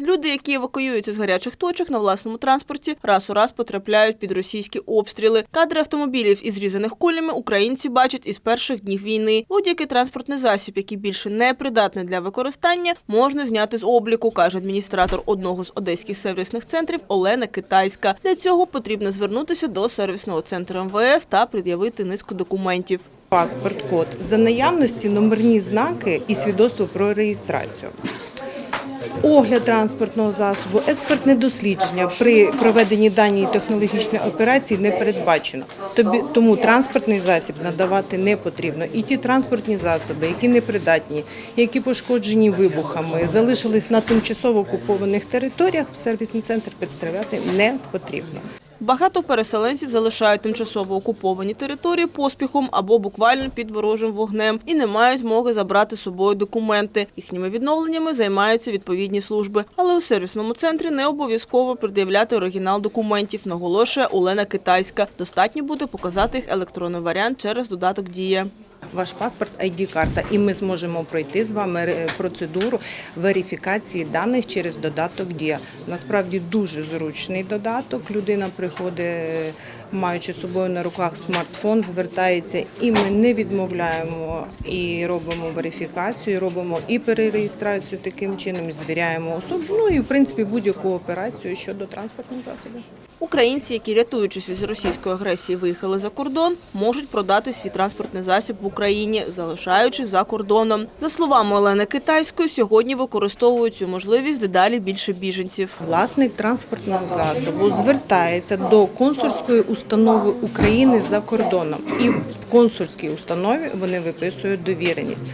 Люди, які евакуюються з гарячих точок на власному транспорті, раз у раз потрапляють під російські обстріли. Кадри автомобілів із різаних кулями українці бачать із перших днів війни. Будь-який транспортний засіб, який більше не придатний для використання, можна зняти з обліку, каже адміністратор одного з одеських сервісних центрів Олена Китайська. Для цього потрібно звернутися до сервісного центру МВС та пред'явити низку документів. паспорт, код за наявності номерні знаки і свідоцтво про реєстрацію. Огляд транспортного засобу, експертне дослідження при проведенні даної технологічної операції не передбачено. Тому транспортний засіб надавати не потрібно. І ті транспортні засоби, які непридатні, які пошкоджені вибухами, залишились на тимчасово окупованих територіях, в сервісний центр підставляти не потрібно. Багато переселенців залишають тимчасово окуповані території поспіхом або буквально під ворожим вогнем і не мають змоги забрати з собою документи. Їхніми відновленнями займаються відповідні служби. Але у сервісному центрі не обов'язково пред'являти оригінал документів, наголошує Олена Китайська. Достатньо буде показати їх електронний варіант через додаток Дія. Ваш паспорт ID-карта, і ми зможемо пройти з вами процедуру верифікації даних через додаток Дія. Насправді дуже зручний додаток. Людина приходить, маючи з собою на руках смартфон, звертається, і ми не відмовляємо і робимо верифікацію, і робимо і перереєстрацію таким чином, звіряємо особу. Ну і в принципі будь-яку операцію щодо транспортних засобів. Українці, які рятуючись від російської агресії, виїхали за кордон, можуть продати свій транспортний засіб в Україні, залишаючись за кордоном. За словами Олени Китайської, сьогодні використовують цю можливість дедалі більше біженців. Власник транспортного засобу звертається до консульської установи України за кордоном, і в консульській установі вони виписують довіреність.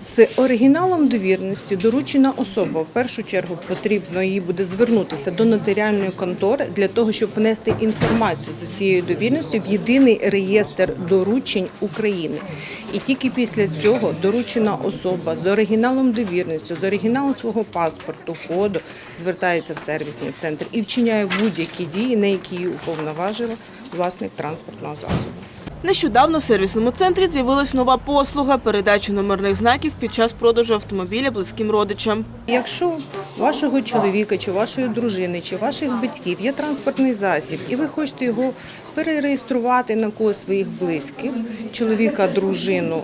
З оригіналом довірності доручена особа в першу чергу потрібно їй буде звернутися до нотаріальної контори для того, щоб внести інформацію за цією довірністю в єдиний реєстр доручень України. І тільки після цього доручена особа з оригіналом довірності, з оригіналом свого паспорту, коду звертається в сервісний центр і вчиняє будь-які дії, на які її уповноважила власник транспортного засобу. Нещодавно в сервісному центрі з'явилась нова послуга передачі номерних знаків під час продажу автомобіля близьким родичам. Якщо вашого чоловіка, чи вашої дружини, чи ваших батьків є транспортний засіб, і ви хочете його перереєструвати на когось своїх близьких, чоловіка, дружину,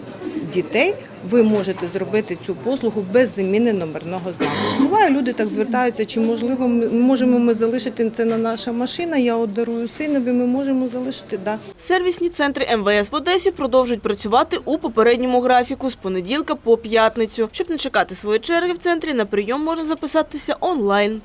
дітей, ви можете зробити цю послугу без заміни номерного знаку. Буває, люди так звертаються, чи можливо можемо ми залишити це на наша машина. Я от дарую синові, ми можемо залишити. Да. Сервісні центри МВС в Одесі продовжують працювати у попередньому графіку з понеділка по п'ятницю. Щоб не чекати свої черги в центрі, на прийом можна записатися онлайн.